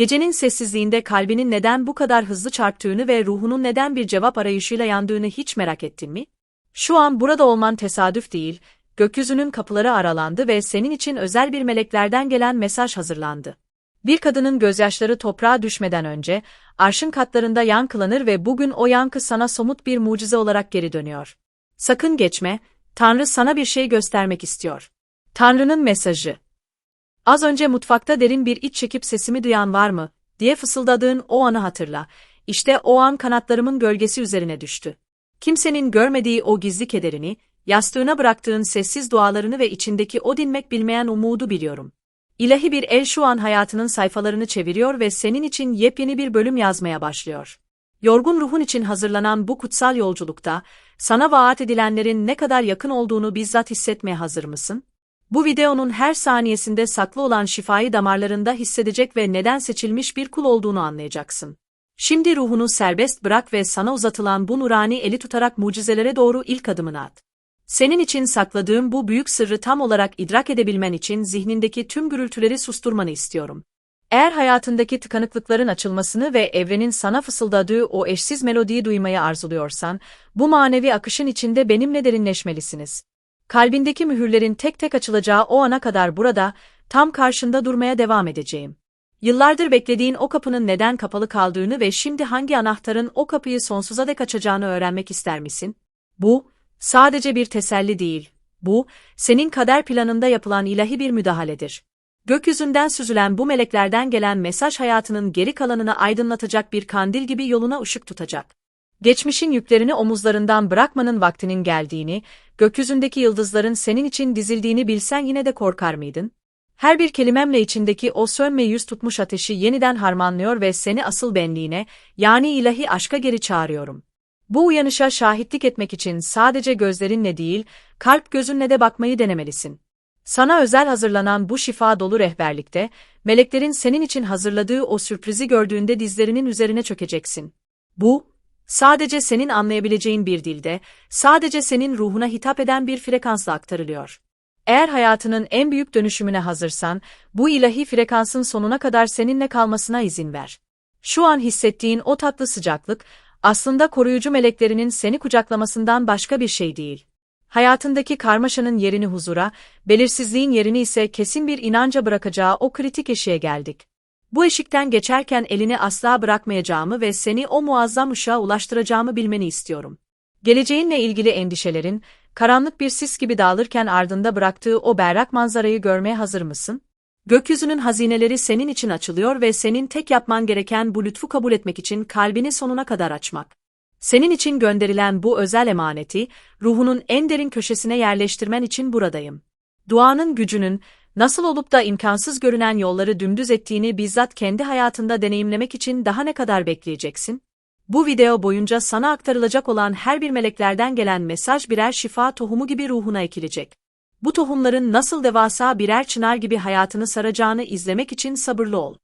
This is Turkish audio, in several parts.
Gecenin sessizliğinde kalbinin neden bu kadar hızlı çarptığını ve ruhunun neden bir cevap arayışıyla yandığını hiç merak ettin mi? Şu an burada olman tesadüf değil, gökyüzünün kapıları aralandı ve senin için özel bir meleklerden gelen mesaj hazırlandı. Bir kadının gözyaşları toprağa düşmeden önce, arşın katlarında yankılanır ve bugün o yankı sana somut bir mucize olarak geri dönüyor. Sakın geçme, Tanrı sana bir şey göstermek istiyor. Tanrı'nın mesajı. Az önce mutfakta derin bir iç çekip sesimi duyan var mı, diye fısıldadığın o anı hatırla. İşte o an kanatlarımın gölgesi üzerine düştü. Kimsenin görmediği o gizli kederini, yastığına bıraktığın sessiz dualarını ve içindeki o dinmek bilmeyen umudu biliyorum. İlahi bir el şu an hayatının sayfalarını çeviriyor ve senin için yepyeni bir bölüm yazmaya başlıyor. Yorgun ruhun için hazırlanan bu kutsal yolculukta, sana vaat edilenlerin ne kadar yakın olduğunu bizzat hissetmeye hazır mısın? Bu videonun her saniyesinde saklı olan şifayı damarlarında hissedecek ve neden seçilmiş bir kul olduğunu anlayacaksın. Şimdi ruhunu serbest bırak ve sana uzatılan bu nurani eli tutarak mucizelere doğru ilk adımını at. Senin için sakladığım bu büyük sırrı tam olarak idrak edebilmen için zihnindeki tüm gürültüleri susturmanı istiyorum. Eğer hayatındaki tıkanıklıkların açılmasını ve evrenin sana fısıldadığı o eşsiz melodiyi duymayı arzuluyorsan, bu manevi akışın içinde benimle derinleşmelisiniz. Kalbindeki mühürlerin tek tek açılacağı o ana kadar burada, tam karşında durmaya devam edeceğim. Yıllardır beklediğin o kapının neden kapalı kaldığını ve şimdi hangi anahtarın o kapıyı sonsuza dek açacağını öğrenmek ister misin? Bu, sadece bir teselli değil. Bu, senin kader planında yapılan ilahi bir müdahaledir. Gökyüzünden süzülen bu meleklerden gelen mesaj hayatının geri kalanını aydınlatacak bir kandil gibi yoluna ışık tutacak. Geçmişin yüklerini omuzlarından bırakmanın vaktinin geldiğini, gökyüzündeki yıldızların senin için dizildiğini bilsen yine de korkar mıydın? Her bir kelimemle içindeki o sönme yüz tutmuş ateşi yeniden harmanlıyor ve seni asıl benliğine, yani ilahi aşka geri çağırıyorum. Bu uyanışa şahitlik etmek için sadece gözlerinle değil, kalp gözünle de bakmayı denemelisin. Sana özel hazırlanan bu şifa dolu rehberlikte, meleklerin senin için hazırladığı o sürprizi gördüğünde dizlerinin üzerine çökeceksin. Bu, sadece senin anlayabileceğin bir dilde, sadece senin ruhuna hitap eden bir frekansla aktarılıyor. Eğer hayatının en büyük dönüşümüne hazırsan, bu ilahi frekansın sonuna kadar seninle kalmasına izin ver. Şu an hissettiğin o tatlı sıcaklık, aslında koruyucu meleklerinin seni kucaklamasından başka bir şey değil. Hayatındaki karmaşanın yerini huzura, belirsizliğin yerini ise kesin bir inanca bırakacağı o kritik eşiğe geldik. Bu eşikten geçerken elini asla bırakmayacağımı ve seni o muazzam ışığa ulaştıracağımı bilmeni istiyorum. Geleceğinle ilgili endişelerin, karanlık bir sis gibi dağılırken ardında bıraktığı o berrak manzarayı görmeye hazır mısın? Gökyüzünün hazineleri senin için açılıyor ve senin tek yapman gereken bu lütfu kabul etmek için kalbini sonuna kadar açmak. Senin için gönderilen bu özel emaneti, ruhunun en derin köşesine yerleştirmen için buradayım. Duanın gücünün, nasıl olup da imkansız görünen yolları dümdüz ettiğini bizzat kendi hayatında deneyimlemek için daha ne kadar bekleyeceksin? Bu video boyunca sana aktarılacak olan her bir meleklerden gelen mesaj birer şifa tohumu gibi ruhuna ekilecek. Bu tohumların nasıl devasa birer çınar gibi hayatını saracağını izlemek için sabırlı ol.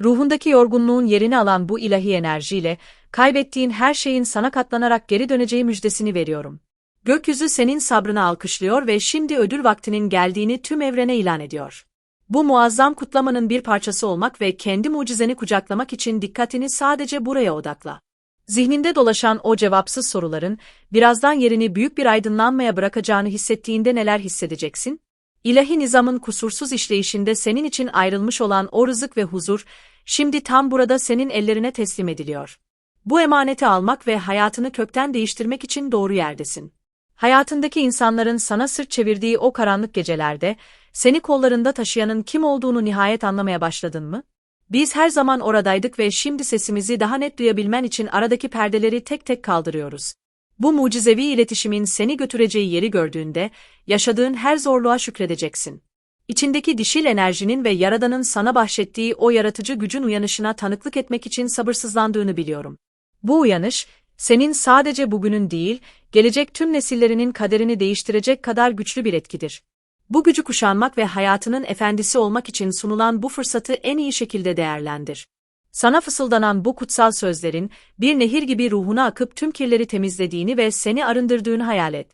Ruhundaki yorgunluğun yerini alan bu ilahi enerjiyle, kaybettiğin her şeyin sana katlanarak geri döneceği müjdesini veriyorum. Gökyüzü senin sabrını alkışlıyor ve şimdi ödül vaktinin geldiğini tüm evrene ilan ediyor. Bu muazzam kutlamanın bir parçası olmak ve kendi mucizeni kucaklamak için dikkatini sadece buraya odakla. Zihninde dolaşan o cevapsız soruların, birazdan yerini büyük bir aydınlanmaya bırakacağını hissettiğinde neler hissedeceksin? İlahi nizamın kusursuz işleyişinde senin için ayrılmış olan o rızık ve huzur, şimdi tam burada senin ellerine teslim ediliyor. Bu emaneti almak ve hayatını kökten değiştirmek için doğru yerdesin. Hayatındaki insanların sana sırt çevirdiği o karanlık gecelerde, seni kollarında taşıyanın kim olduğunu nihayet anlamaya başladın mı? Biz her zaman oradaydık ve şimdi sesimizi daha net duyabilmen için aradaki perdeleri tek tek kaldırıyoruz. Bu mucizevi iletişimin seni götüreceği yeri gördüğünde, yaşadığın her zorluğa şükredeceksin. İçindeki dişil enerjinin ve Yaradan'ın sana bahşettiği o yaratıcı gücün uyanışına tanıklık etmek için sabırsızlandığını biliyorum. Bu uyanış, senin sadece bugünün değil, gelecek tüm nesillerinin kaderini değiştirecek kadar güçlü bir etkidir. Bu gücü kuşanmak ve hayatının efendisi olmak için sunulan bu fırsatı en iyi şekilde değerlendir. Sana fısıldanan bu kutsal sözlerin, bir nehir gibi ruhuna akıp tüm kirleri temizlediğini ve seni arındırdığını hayal et.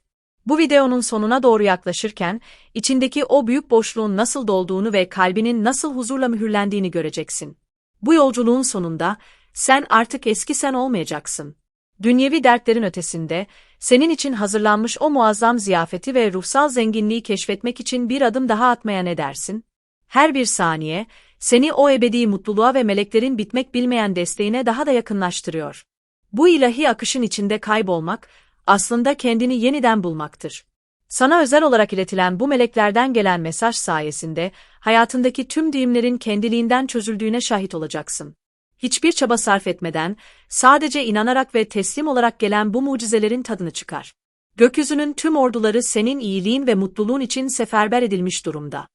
Bu videonun sonuna doğru yaklaşırken, içindeki o büyük boşluğun nasıl dolduğunu ve kalbinin nasıl huzurla mühürlendiğini göreceksin. Bu yolculuğun sonunda sen artık eski sen olmayacaksın. Dünyevi dertlerin ötesinde, senin için hazırlanmış o muazzam ziyafeti ve ruhsal zenginliği keşfetmek için bir adım daha atmaya ne dersin? Her bir saniye, seni o ebedi mutluluğa ve meleklerin bitmek bilmeyen desteğine daha da yakınlaştırıyor. Bu ilahi akışın içinde kaybolmak, aslında kendini yeniden bulmaktır. Sana özel olarak iletilen bu meleklerden gelen mesaj sayesinde, hayatındaki tüm düğümlerin kendiliğinden çözüldüğüne şahit olacaksın. Hiçbir çaba sarf etmeden, sadece inanarak ve teslim olarak gelen bu mucizelerin tadını çıkar. Gökyüzünün tüm orduları senin iyiliğin ve mutluluğun için seferber edilmiş durumda.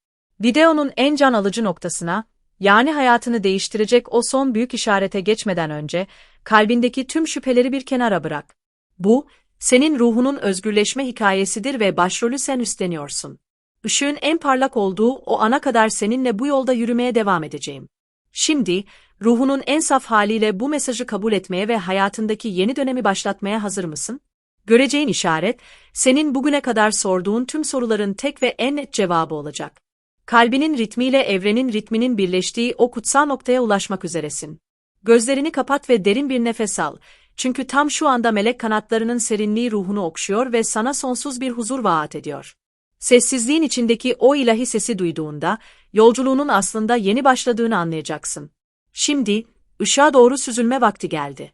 Videonun en can alıcı noktasına, yani hayatını değiştirecek o son büyük işarete geçmeden önce, kalbindeki tüm şüpheleri bir kenara bırak. Bu, senin ruhunun özgürleşme hikayesidir ve başrolü sen üstleniyorsun. Işığın en parlak olduğu o ana kadar seninle bu yolda yürümeye devam edeceğim. Şimdi, ruhunun en saf haliyle bu mesajı kabul etmeye ve hayatındaki yeni dönemi başlatmaya hazır mısın? Göreceğin işaret, senin bugüne kadar sorduğun tüm soruların tek ve en net cevabı olacak. Kalbinin ritmiyle evrenin ritminin birleştiği o kutsal noktaya ulaşmak üzeresin. Gözlerini kapat ve derin bir nefes al. Çünkü tam şu anda melek kanatlarının serinliği ruhunu okşuyor ve sana sonsuz bir huzur vaat ediyor. Sessizliğin içindeki o ilahi sesi duyduğunda, yolculuğunun aslında yeni başladığını anlayacaksın. Şimdi, ışığa doğru süzülme vakti geldi.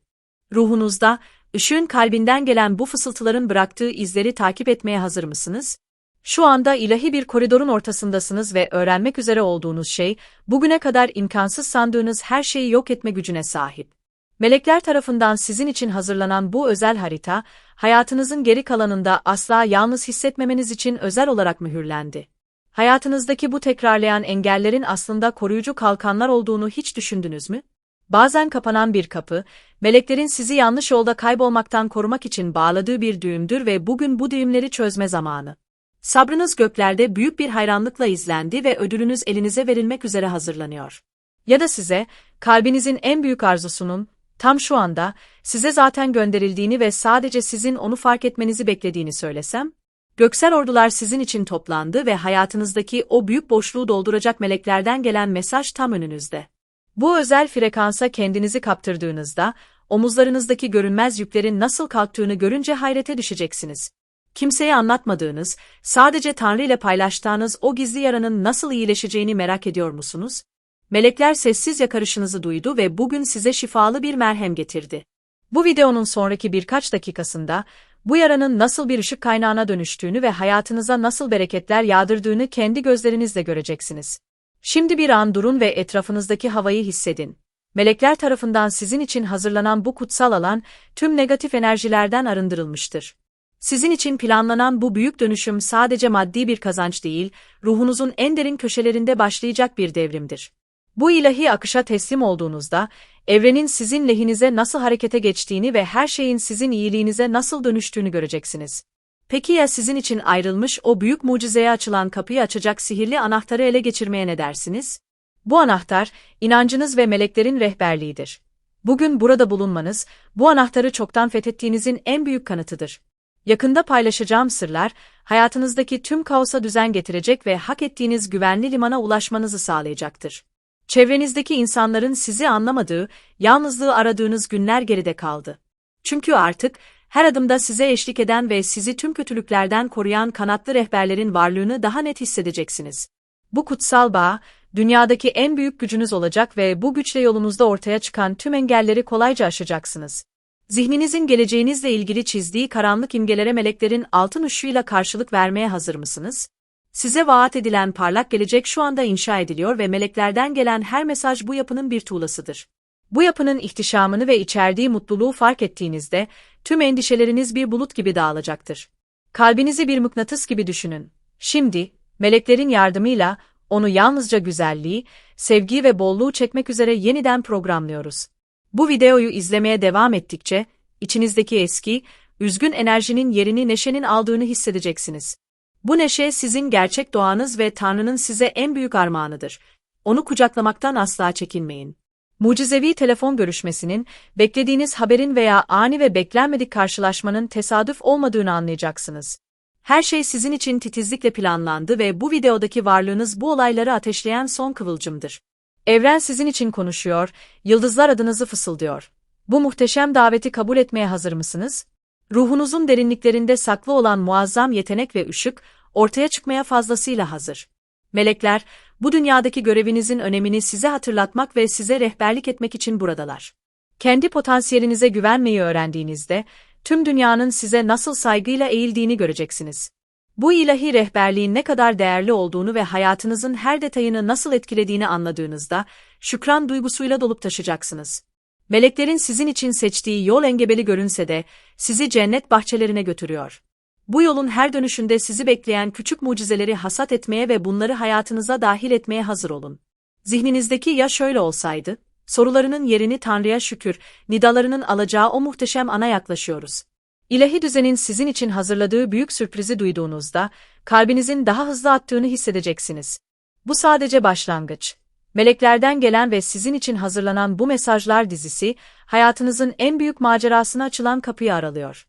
Ruhunuzda, ışığın kalbinden gelen bu fısıltıların bıraktığı izleri takip etmeye hazır mısınız? Şu anda ilahi bir koridorun ortasındasınız ve öğrenmek üzere olduğunuz şey, bugüne kadar imkansız sandığınız her şeyi yok etme gücüne sahip. Melekler tarafından sizin için hazırlanan bu özel harita, hayatınızın geri kalanında asla yalnız hissetmemeniz için özel olarak mühürlendi. Hayatınızdaki bu tekrarlayan engellerin aslında koruyucu kalkanlar olduğunu hiç düşündünüz mü? Bazen kapanan bir kapı, meleklerin sizi yanlış yolda kaybolmaktan korumak için bağladığı bir düğümdür ve bugün bu düğümleri çözme zamanı. Sabrınız göklerde büyük bir hayranlıkla izlendi ve ödülünüz elinize verilmek üzere hazırlanıyor. Ya da size, kalbinizin en büyük arzusunun, tam şu anda, size zaten gönderildiğini ve sadece sizin onu fark etmenizi beklediğini söylesem? Göksel ordular sizin için toplandı ve hayatınızdaki o büyük boşluğu dolduracak meleklerden gelen mesaj tam önünüzde. Bu özel frekansa kendinizi kaptırdığınızda, omuzlarınızdaki görünmez yüklerin nasıl kalktığını görünce hayrete düşeceksiniz. Kimseye anlatmadığınız, sadece Tanrı ile paylaştığınız o gizli yaranın nasıl iyileşeceğini merak ediyor musunuz? Melekler sessiz yakarışınızı duydu ve bugün size şifalı bir merhem getirdi. Bu videonun sonraki birkaç dakikasında, bu yaranın nasıl bir ışık kaynağına dönüştüğünü ve hayatınıza nasıl bereketler yağdırdığını kendi gözlerinizle göreceksiniz. Şimdi bir an durun ve etrafınızdaki havayı hissedin. Melekler tarafından sizin için hazırlanan bu kutsal alan, tüm negatif enerjilerden arındırılmıştır. Sizin için planlanan bu büyük dönüşüm sadece maddi bir kazanç değil, ruhunuzun en derin köşelerinde başlayacak bir devrimdir. Bu ilahi akışa teslim olduğunuzda, evrenin sizin lehinize nasıl harekete geçtiğini ve her şeyin sizin iyiliğinize nasıl dönüştüğünü göreceksiniz. Peki ya sizin için ayrılmış o büyük mucizeye açılan kapıyı açacak sihirli anahtarı ele geçirmeye ne dersiniz? Bu anahtar, inancınız ve meleklerin rehberliğidir. Bugün burada bulunmanız, bu anahtarı çoktan fethettiğinizin en büyük kanıtıdır. Yakında paylaşacağım sırlar, hayatınızdaki tüm kaosa düzen getirecek ve hak ettiğiniz güvenli limana ulaşmanızı sağlayacaktır. Çevrenizdeki insanların sizi anlamadığı, yalnızlığı aradığınız günler geride kaldı. Çünkü artık, her adımda size eşlik eden ve sizi tüm kötülüklerden koruyan kanatlı rehberlerin varlığını daha net hissedeceksiniz. Bu kutsal bağ, dünyadaki en büyük gücünüz olacak ve bu güçle yolunuzda ortaya çıkan tüm engelleri kolayca aşacaksınız. Zihninizin geleceğinizle ilgili çizdiği karanlık imgelere meleklerin altın ışığıyla karşılık vermeye hazır mısınız? Size vaat edilen parlak gelecek şu anda inşa ediliyor ve meleklerden gelen her mesaj bu yapının bir tuğlasıdır. Bu yapının ihtişamını ve içerdiği mutluluğu fark ettiğinizde, tüm endişeleriniz bir bulut gibi dağılacaktır. Kalbinizi bir mıknatıs gibi düşünün. Şimdi, meleklerin yardımıyla, onu yalnızca güzelliği, sevgi ve bolluğu çekmek üzere yeniden programlıyoruz. Bu videoyu izlemeye devam ettikçe, içinizdeki eski, üzgün enerjinin yerini neşenin aldığını hissedeceksiniz. Bu neşe sizin gerçek doğanız ve Tanrı'nın size en büyük armağanıdır. Onu kucaklamaktan asla çekinmeyin. Mucizevi telefon görüşmesinin, beklediğiniz haberin veya ani ve beklenmedik karşılaşmanın tesadüf olmadığını anlayacaksınız. Her şey sizin için titizlikle planlandı ve bu videodaki varlığınız bu olayları ateşleyen son kıvılcımdır. Evren sizin için konuşuyor, yıldızlar adınızı fısıldıyor. Bu muhteşem daveti kabul etmeye hazır mısınız? Ruhunuzun derinliklerinde saklı olan muazzam yetenek ve ışık, ortaya çıkmaya fazlasıyla hazır. Melekler, bu dünyadaki görevinizin önemini size hatırlatmak ve size rehberlik etmek için buradalar. Kendi potansiyelinize güvenmeyi öğrendiğinizde, tüm dünyanın size nasıl saygıyla eğildiğini göreceksiniz. Bu ilahi rehberliğin ne kadar değerli olduğunu ve hayatınızın her detayını nasıl etkilediğini anladığınızda, şükran duygusuyla dolup taşacaksınız. Meleklerin sizin için seçtiği yol engebeli görünse de, sizi cennet bahçelerine götürüyor. Bu yolun her dönüşünde sizi bekleyen küçük mucizeleri hasat etmeye ve bunları hayatınıza dahil etmeye hazır olun. Zihninizdeki ya şöyle olsaydı, sorularının yerini Tanrı'ya şükür, nidalarının alacağı o muhteşem ana yaklaşıyoruz. İlahi düzenin sizin için hazırladığı büyük sürprizi duyduğunuzda, kalbinizin daha hızlı attığını hissedeceksiniz. Bu sadece başlangıç. Meleklerden gelen ve sizin için hazırlanan bu mesajlar dizisi, hayatınızın en büyük macerasına açılan kapıyı aralıyor.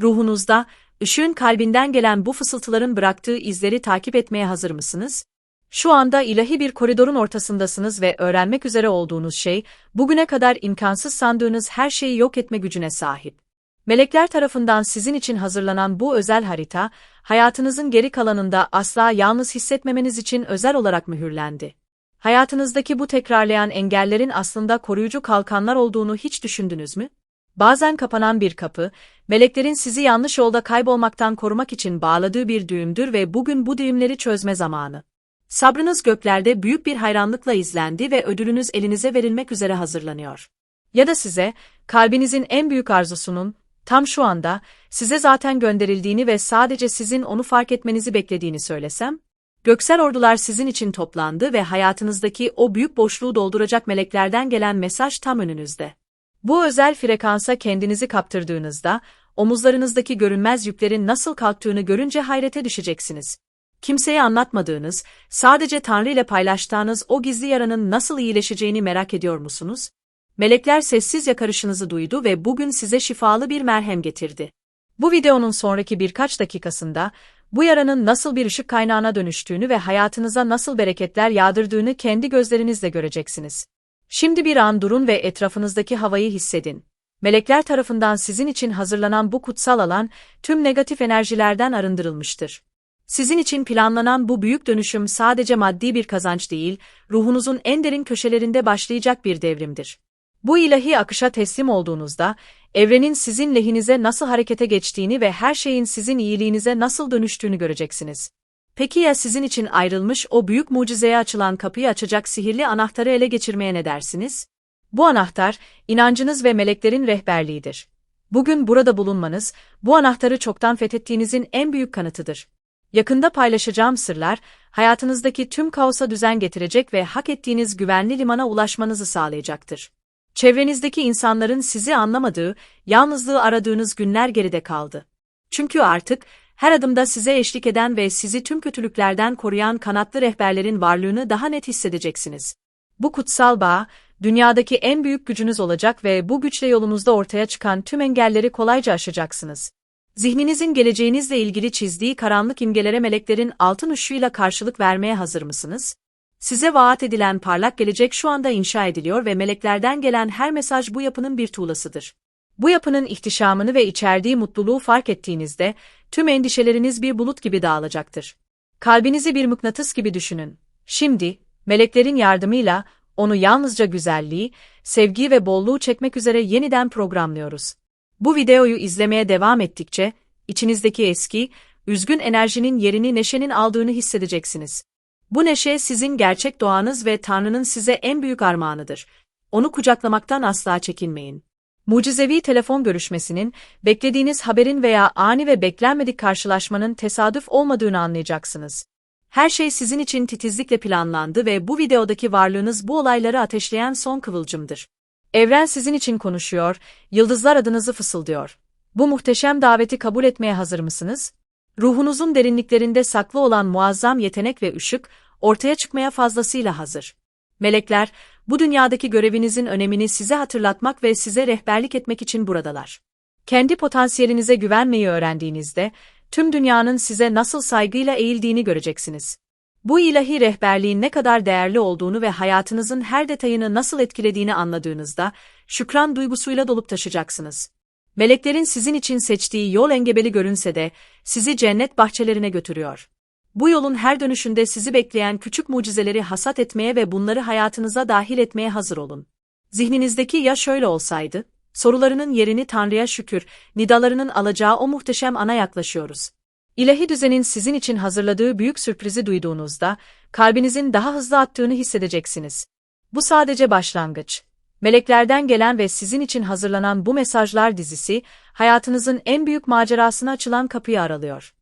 Ruhunuzda, ışığın kalbinden gelen bu fısıltıların bıraktığı izleri takip etmeye hazır mısınız? Şu anda ilahi bir koridorun ortasındasınız ve öğrenmek üzere olduğunuz şey, bugüne kadar imkansız sandığınız her şeyi yok etme gücüne sahip. Melekler tarafından sizin için hazırlanan bu özel harita, hayatınızın geri kalanında asla yalnız hissetmemeniz için özel olarak mühürlendi. Hayatınızdaki bu tekrarlayan engellerin aslında koruyucu kalkanlar olduğunu hiç düşündünüz mü? Bazen kapanan bir kapı, meleklerin sizi yanlış yolda kaybolmaktan korumak için bağladığı bir düğümdür ve bugün bu düğümleri çözme zamanı. Sabrınız göklerde büyük bir hayranlıkla izlendi ve ödülünüz elinize verilmek üzere hazırlanıyor. Ya da size, kalbinizin en büyük arzusunun, tam şu anda, size zaten gönderildiğini ve sadece sizin onu fark etmenizi beklediğini söylesem? Göksel ordular sizin için toplandı ve hayatınızdaki o büyük boşluğu dolduracak meleklerden gelen mesaj tam önünüzde. Bu özel frekansa kendinizi kaptırdığınızda, omuzlarınızdaki görünmez yüklerin nasıl kalktığını görünce hayrete düşeceksiniz. Kimseye anlatmadığınız, sadece Tanrı ile paylaştığınız o gizli yaranın nasıl iyileşeceğini merak ediyor musunuz? Melekler sessiz yakarışınızı duydu ve bugün size şifalı bir merhem getirdi. Bu videonun sonraki birkaç dakikasında, bu yaranın nasıl bir ışık kaynağına dönüştüğünü ve hayatınıza nasıl bereketler yağdırdığını kendi gözlerinizle göreceksiniz. Şimdi bir an durun ve etrafınızdaki havayı hissedin. Melekler tarafından sizin için hazırlanan bu kutsal alan, tüm negatif enerjilerden arındırılmıştır. Sizin için planlanan bu büyük dönüşüm sadece maddi bir kazanç değil, ruhunuzun en derin köşelerinde başlayacak bir devrimdir. Bu ilahi akışa teslim olduğunuzda, evrenin sizin lehinize nasıl harekete geçtiğini ve her şeyin sizin iyiliğinize nasıl dönüştüğünü göreceksiniz. Peki ya sizin için ayrılmış o büyük mucizeye açılan kapıyı açacak sihirli anahtarı ele geçirmeye ne dersiniz? Bu anahtar, inancınız ve meleklerin rehberliğidir. Bugün burada bulunmanız, bu anahtarı çoktan fethettiğinizin en büyük kanıtıdır. Yakında paylaşacağım sırlar, hayatınızdaki tüm kaosa düzen getirecek ve hak ettiğiniz güvenli limana ulaşmanızı sağlayacaktır. Çevrenizdeki insanların sizi anlamadığı, yalnızlığı aradığınız günler geride kaldı. Çünkü artık, her adımda size eşlik eden ve sizi tüm kötülüklerden koruyan kanatlı rehberlerin varlığını daha net hissedeceksiniz. Bu kutsal bağ, dünyadaki en büyük gücünüz olacak ve bu güçle yolunuzda ortaya çıkan tüm engelleri kolayca aşacaksınız. Zihninizin geleceğinizle ilgili çizdiği karanlık imgelere meleklerin altın ışığıyla karşılık vermeye hazır mısınız? Size vaat edilen parlak gelecek şu anda inşa ediliyor ve meleklerden gelen her mesaj bu yapının bir tuğlasıdır. Bu yapının ihtişamını ve içerdiği mutluluğu fark ettiğinizde, tüm endişeleriniz bir bulut gibi dağılacaktır. Kalbinizi bir mıknatıs gibi düşünün. Şimdi, meleklerin yardımıyla, onu yalnızca güzelliği, sevgi ve bolluğu çekmek üzere yeniden programlıyoruz. Bu videoyu izlemeye devam ettikçe, içinizdeki eski, üzgün enerjinin yerini neşenin aldığını hissedeceksiniz. Bu neşe sizin gerçek doğanız ve Tanrı'nın size en büyük armağanıdır. Onu kucaklamaktan asla çekinmeyin. Mucizevi telefon görüşmesinin, beklediğiniz haberin veya ani ve beklenmedik karşılaşmanın tesadüf olmadığını anlayacaksınız. Her şey sizin için titizlikle planlandı ve bu videodaki varlığınız bu olayları ateşleyen son kıvılcımdır. Evren sizin için konuşuyor, yıldızlar adınızı fısıldıyor. Bu muhteşem daveti kabul etmeye hazır mısınız? Ruhunuzun derinliklerinde saklı olan muazzam yetenek ve ışık, ortaya çıkmaya fazlasıyla hazır. Melekler, bu dünyadaki görevinizin önemini size hatırlatmak ve size rehberlik etmek için buradalar. Kendi potansiyelinize güvenmeyi öğrendiğinizde, tüm dünyanın size nasıl saygıyla eğildiğini göreceksiniz. Bu ilahi rehberliğin ne kadar değerli olduğunu ve hayatınızın her detayını nasıl etkilediğini anladığınızda, şükran duygusuyla dolup taşacaksınız. Meleklerin sizin için seçtiği yol engebeli görünse de, sizi cennet bahçelerine götürüyor. Bu yolun her dönüşünde sizi bekleyen küçük mucizeleri hasat etmeye ve bunları hayatınıza dahil etmeye hazır olun. Zihninizdeki ya şöyle olsaydı, sorularının yerini Tanrı'ya şükür, nidalarının alacağı o muhteşem ana yaklaşıyoruz. İlahi düzenin sizin için hazırladığı büyük sürprizi duyduğunuzda, kalbinizin daha hızlı attığını hissedeceksiniz. Bu sadece başlangıç. Meleklerden gelen ve sizin için hazırlanan bu mesajlar dizisi, hayatınızın en büyük macerasına açılan kapıyı aralıyor.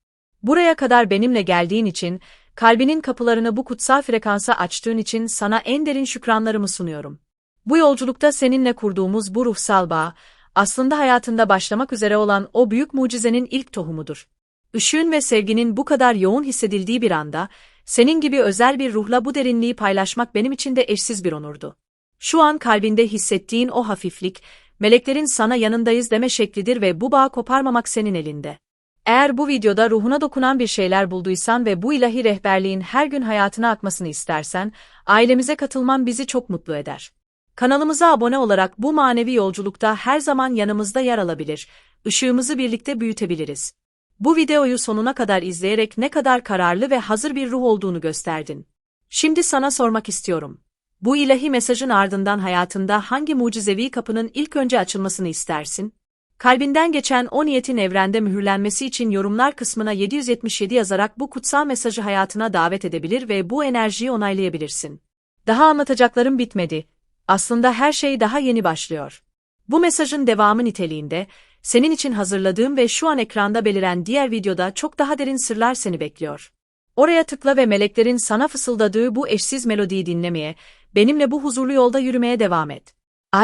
Buraya kadar benimle geldiğin için, kalbinin kapılarını bu kutsal frekansa açtığın için sana en derin şükranlarımı sunuyorum. Bu yolculukta seninle kurduğumuz bu ruhsal bağ, aslında hayatında başlamak üzere olan o büyük mucizenin ilk tohumudur. Işığın ve sevginin bu kadar yoğun hissedildiği bir anda, senin gibi özel bir ruhla bu derinliği paylaşmak benim için de eşsiz bir onurdu. Şu an kalbinde hissettiğin o hafiflik, meleklerin sana yanındayız deme şeklidir ve bu bağı koparmamak senin elinde. Eğer bu videoda ruhuna dokunan bir şeyler bulduysan ve bu ilahi rehberliğin her gün hayatına akmasını istersen, ailemize katılman bizi çok mutlu eder. Kanalımıza abone olarak bu manevi yolculukta her zaman yanımızda yer alabilir, ışığımızı birlikte büyütebiliriz. Bu videoyu sonuna kadar izleyerek ne kadar kararlı ve hazır bir ruh olduğunu gösterdin. Şimdi sana sormak istiyorum. Bu ilahi mesajın ardından hayatında hangi mucizevi kapının ilk önce açılmasını istersin? Kalbinden geçen o niyetin evrende mühürlenmesi için yorumlar kısmına 777 yazarak bu kutsal mesajı hayatına davet edebilir ve bu enerjiyi onaylayabilirsin. Daha anlatacaklarım bitmedi. Aslında her şey daha yeni başlıyor. Bu mesajın devamı niteliğinde, senin için hazırladığım ve şu an ekranda beliren diğer videoda çok daha derin sırlar seni bekliyor. Oraya tıkla ve meleklerin sana fısıldadığı bu eşsiz melodiyi dinlemeye, benimle bu huzurlu yolda yürümeye devam et.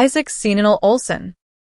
Isaac Sinanal Olsen